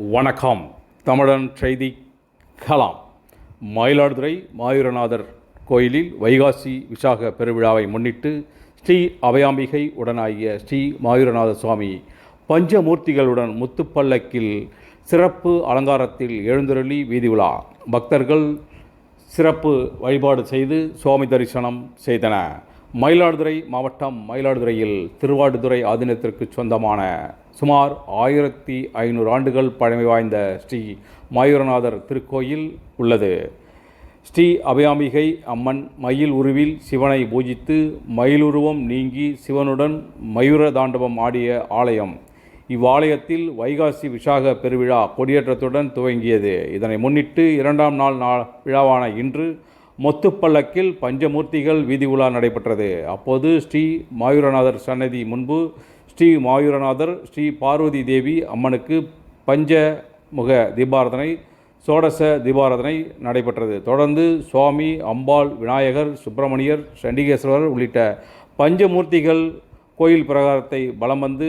வணக்கம். தமிழன் செய்தி கலாம். மயிலாடுதுறை மாயூரநாதர் கோயிலில் வைகாசி விசாக பெருவிழாவை முன்னிட்டு ஸ்ரீ அபயாம்பிகை உடனாகிய ஸ்ரீ மாயூரநாத சுவாமி பஞ்சமூர்த்திகளுடன் முத்துப்பல்லக்கில் சிறப்பு அலங்காரத்தில் எழுந்தருளி வீதி உலா பக்தர்கள் சிறப்பு வழிபாடு செய்து சுவாமி தரிசனம் செய்தன மயிலாடுதுறை மாவட்டம் மயிலாடுதுறையில் திருவாடுதுறை ஆதீனத்திற்கு சொந்தமான சுமார் ஆயிரத்தி ஐநூறு ஆண்டுகள் பழமை வாய்ந்த ஸ்ரீ மாயூரநாதர் திருக்கோயில் உள்ளது. ஸ்ரீ அபயாம்பிகை அம்மன் மயில் உருவில் சிவனை பூஜித்து மயிலுருவம் நீங்கி சிவனுடன் மயூர தாண்டவம் ஆடிய ஆலயம் இவ்வாலயத்தில் வைகாசி விசாக பெருவிழா கொடியேற்றத்துடன் துவங்கியது. இதனை முன்னிட்டு இரண்டாம் நாள் நாள் விழாவான இன்று மொத்துப்பல்லக்கில் பஞ்சமூர்த்திகள் வீதி உலா நடைபெற்றது. அப்போது ஸ்ரீ மாயூரநாதர் சன்னதி முன்பு ஸ்ரீ மாயூரநாதர் ஸ்ரீ பார்வதி தேவி அம்மனுக்கு பஞ்ச முக தீபாரதனை சோடச தீபாரதனை நடைபெற்றது. தொடர்ந்து சுவாமி அம்பாள் விநாயகர் சுப்பிரமணியர் சண்டிகேஸ்வரர் உள்ளிட்ட பஞ்சமூர்த்திகள் கோயில் பிரகாரத்தை பலம் வந்து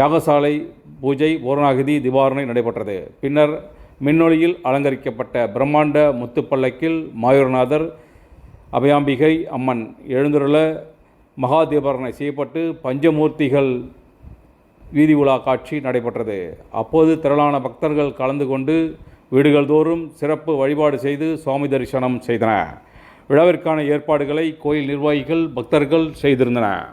யாகசாலை பூஜை பூரணாகிதி திபாரணை நடைபெற்றது. பின்னர் மின்னொளியில் அலங்கரிக்கப்பட்ட பிரம்மாண்ட முத்துப்பல்லக்கில் மாயூரநாதர் அபயாம்பிகை அம்மன் எழுந்துருள மகாதீபாரணை செய்யப்பட்டு பஞ்சமூர்த்திகள் வீதி உலா காட்சி நடைபெற்றது. அப்போது திரளான பக்தர்கள் கலந்து கொண்டு வீடுகள் தோறும் சிறப்பு வழிபாடு செய்து சுவாமி தரிசனம் செய்தன. விழாவிற்கான ஏற்பாடுகளை கோயில் நிர்வாகிகள் பக்தர்கள் செய்திருந்தனர்